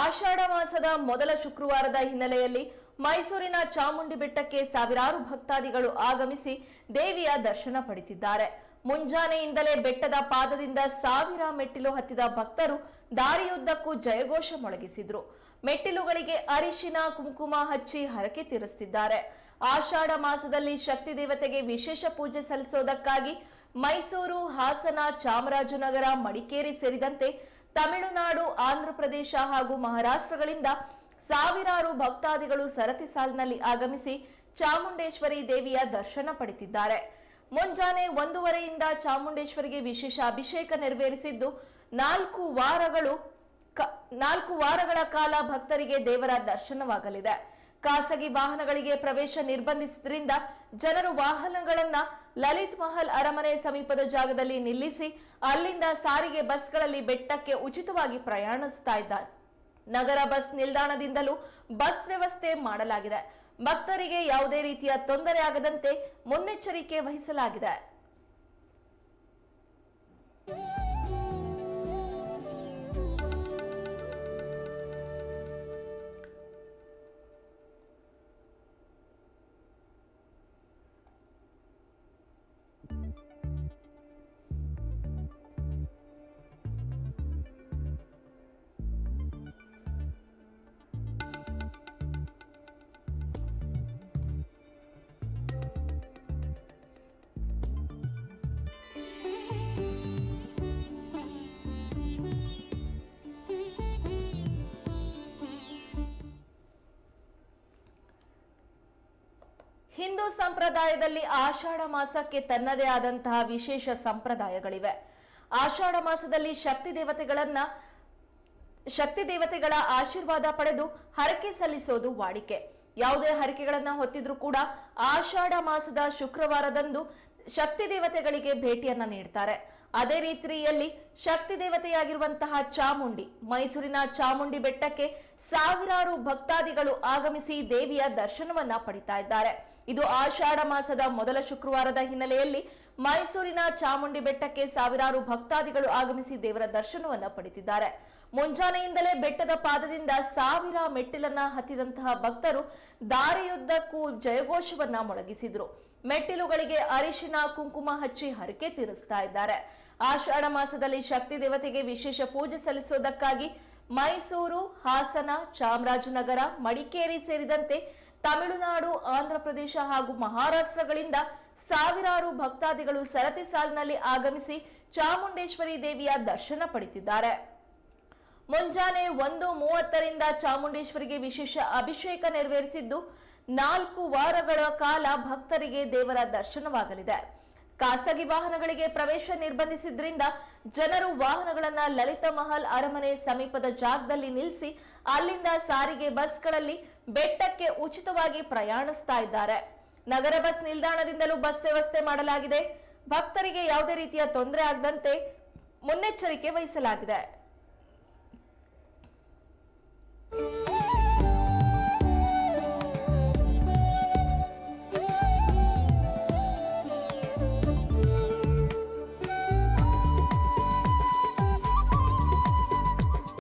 ಆಷಾಢ ಮಾಸದ ಮೊದಲ ಶುಕ್ರವಾರದ ಹಿನ್ನೆಲೆಯಲ್ಲಿ ಮೈಸೂರಿನ ಚಾಮುಂಡಿ ಬೆಟ್ಟಕ್ಕೆ ಸಾವಿರಾರು ಭಕ್ತಾದಿಗಳು ಆಗಮಿಸಿ ದೇವಿಯ ದರ್ಶನ ಪಡೆದಿದ್ದಾರೆ ಮುಂಜಾನೆಯಿಂದಲೇ ಬೆಟ್ಟದ ಪಾದದಿಂದ ಸಾವಿರ ಮೆಟ್ಟಿಲು ಹತ್ತಿದ ಭಕ್ತರು ದಾರಿಯುದ್ದಕ್ಕೂ ಜಯಘೋಷ ಮೊಳಗಿಸಿದ್ರು. ಮೆಟ್ಟಿಲುಗಳಿಗೆ ಅರಿಶಿನ, ಕುಂಕುಮ ಹಚ್ಚಿ ಹರಕೆ ತೀರಿಸುತ್ತಿದ್ದಾರೆ ಆಷಾಢ ಮಾಸದಲ್ಲಿ ಶಕ್ತಿ ದೇವತೆಗೆ ವಿಶೇಷ ಪೂಜೆ ಸಲ್ಲಿಸೋದಕ್ಕಾಗಿ ಮೈಸೂರು, ಹಾಸನ, ಚಾಮರಾಜನಗರ, ಮಡಿಕೇರಿ ಸೇರಿದಂತೆ ತಮಿಳುನಾಡು, ಆಂಧ್ರಪ್ರದೇಶ ಹಾಗೂ ಮಹಾರಾಷ್ಟ್ರಗಳಿಂದ ಸಾವಿರಾರು ಭಕ್ತಾದಿಗಳು ಸರತಿ ಸಾಲಿನಲ್ಲಿ ಆಗಮಿಸಿ ಚಾಮುಂಡೇಶ್ವರಿ ದೇವಿಯ ದರ್ಶನ ಪಡೆದಿದ್ದಾರೆ. ಮುಂಜಾನೆ ಒಂದೂವರೆಯಿಂದ ಚಾಮುಂಡೇಶ್ವರಿಗೆ ವಿಶೇಷ ಅಭಿಷೇಕ ನೆರವೇರಿಸಿದ್ದು, ನಾಲ್ಕು ವಾರಗಳು ನಾಲ್ಕು ವಾರಗಳ ಕಾಲ ಭಕ್ತರಿಗೆ ದೇವರ ದರ್ಶನವಾಗಲಿದೆ. ಖಾಸಗಿ ವಾಹನಗಳಿಗೆ ಪ್ರವೇಶ ನಿರ್ಬಂಧಿಸಿದ್ರಿಂದ ಜನರು ವಾಹನಗಳನ್ನ ಲಲಿತ್ ಮಹಲ್ ಅರಮನೆ ಸಮೀಪದ ಜಾಗದಲ್ಲಿ ನಿಲ್ಲಿಸಿ ಅಲ್ಲಿಂದ ಸಾರಿಗೆ ಬಸ್ಗಳಲ್ಲಿ ಬೆಟ್ಟಕ್ಕೆ ಉಚಿತವಾಗಿ ಪ್ರಯಾಣಿಸ್ತಾ ಇದ್ದಾರೆ. ನಗರ ಬಸ್ ನಿಲ್ದಾಣದಿಂದಲೂ ಬಸ್ ವ್ಯವಸ್ಥೆ ಮಾಡಲಾಗಿದೆ. ಭಕ್ತರಿಗೆ ಯಾವುದೇ ರೀತಿಯ ತೊಂದರೆ ಆಗದಂತೆ ಮುನ್ನೆಚ್ಚರಿಕೆ ವಹಿಸಲಾಗಿದೆ. ಹಿಂದೂ ಸಂಪ್ರದಾಯದಲ್ಲಿ ಆಷಾಢ ಮಾಸಕ್ಕೆ ತನ್ನದೇ ಆದಂತಹ ವಿಶೇಷ ಸಂಪ್ರದಾಯಗಳಿವೆ. ಆಷಾಢ ಮಾಸದಲ್ಲಿ ಶಕ್ತಿ ದೇವತೆಗಳನ್ನ, ಶಕ್ತಿ ದೇವತೆಗಳ ಆಶೀರ್ವಾದ ಪಡೆದು ಹರಕೆ ಸಲ್ಲಿಸೋದು ವಾಡಿಕೆ. ಯಾವುದೇ ಹರಕೆಗಳನ್ನ ಹೊತ್ತಿದ್ರೂ ಕೂಡ ಆಷಾಢ ಮಾಸದ ಶುಕ್ರವಾರದಂದು ಶಕ್ತಿ ದೇವತೆಗಳಿಗೆ ಭೇಟಿಯನ್ನ ನೀಡ್ತಾರೆ. ಅದೇ ರೀತಿಯಲ್ಲಿ ಶಕ್ತಿ ದೇವತೆಯಾಗಿರುವಂತಹ ಚಾಮುಂಡಿ. ಮೈಸೂರಿನ ಚಾಮುಂಡಿ ಬೆಟ್ಟಕ್ಕೆ ಸಾವಿರಾರು ಭಕ್ತಾದಿಗಳು ಆಗಮಿಸಿ ದೇವಿಯ ದರ್ಶನವನ್ನ ಪಡಿತಾ ಇದ್ದಾರೆ. ಇದು ಆಷಾಢ ಮಾಸದ ಮೊದಲ ಶುಕ್ರವಾರದ ಹಿನ್ನೆಲೆಯಲ್ಲಿ ಮೈಸೂರಿನ ಚಾಮುಂಡಿ ಬೆಟ್ಟಕ್ಕೆ ಸಾವಿರಾರು ಭಕ್ತಾದಿಗಳು ಆಗಮಿಸಿ ದೇವರ ದರ್ಶನವನ್ನ ಪಡೆದಿದ್ದಾರೆ ಮುಂಜಾನೆಯಿಂದಲೇ ಬೆಟ್ಟದ ಪಾದದಿಂದ ಸಾವಿರ ಮೆಟ್ಟಿಲನ್ನ ಹತ್ತಿದಂತಹ ಭಕ್ತರು ದಾರಿಯುದ್ದಕ್ಕೂ ಜಯಘೋಷವನ್ನ ಮೊಳಗಿಸಿದ್ರು. ಮೆಟ್ಟಿಲುಗಳಿಗೆ ಅರಿಶಿನ, ಕುಂಕುಮ ಹಚ್ಚಿ ಹರಕೆ ತೀರಿಸ್ತಾ ಇದ್ದಾರೆ. ಆಷಾಢ ಮಾಸದಲ್ಲಿ ಶಕ್ತಿ ದೇವತೆಗೆ ವಿಶೇಷ ಪೂಜೆ ಸಲ್ಲಿಸುವುದಕ್ಕಾಗಿ ಮೈಸೂರು, ಹಾಸನ, ಚಾಮರಾಜನಗರ, ಮಡಿಕೇರಿ ಸೇರಿದಂತೆ ತಮಿಳುನಾಡು ಆಂಧ್ರಪ್ರದೇಶ ಹಾಗೂ ಮಹಾರಾಷ್ಟ್ರಗಳಿಂದ ಸಾವಿರಾರು ಭಕ್ತಾದಿಗಳು ಸರತಿ ಸಾಲಿನಲ್ಲಿ ಆಗಮಿಸಿ ಚಾಮುಂಡೇಶ್ವರಿ ದೇವಿಯ ದರ್ಶನ ಪಡೆದಿದ್ದಾರೆ ಮುಂಜಾನೆ ಒಂದು ಮೂವತ್ತರಿಂದ ಚಾಮುಂಡೇಶ್ವರಿಗೆ ವಿಶೇಷ ಅಭಿಷೇಕ ನೆರವೇರಿಸಿದ್ದು ನಾಲ್ಕು ವಾರಗಳ ಕಾಲ ಭಕ್ತರಿಗೆ ದೇವರ ದರ್ಶನವಾಗಲಿದೆ. ಖಾಸಗಿ ವಾಹನಗಳಿಗೆ ಪ್ರವೇಶ ನಿರ್ಬಂಧಿಸಿದ್ರಿಂದ ಜನರು ವಾಹನಗಳನ್ನ ಲಲಿತ ಮಹಲ್ ಅರಮನೆ ಸಮೀಪದ ಜಾಗದಲ್ಲಿ ನಿಲ್ಲಿಸಿ ಅಲ್ಲಿಂದ ಸಾರಿಗೆ ಬಸ್ಗಳಲ್ಲಿ ಬೆಟ್ಟಕ್ಕೆ ಉಚಿತವಾಗಿ ಪ್ರಯಾಣಿಸ್ತಾ ಇದ್ದಾರೆ. ನಗರ ಬಸ್ ನಿಲ್ದಾಣದಿಂದಲೂ ಬಸ್ ವ್ಯವಸ್ಥೆ ಮಾಡಲಾಗಿದೆ. ಭಕ್ತರಿಗೆ ಯಾವುದೇ ರೀತಿಯ ತೊಂದರೆ ಆಗದಂತೆ ಮುನ್ನೆಚ್ಚರಿಕೆ ವಹಿಸಲಾಗಿದೆ.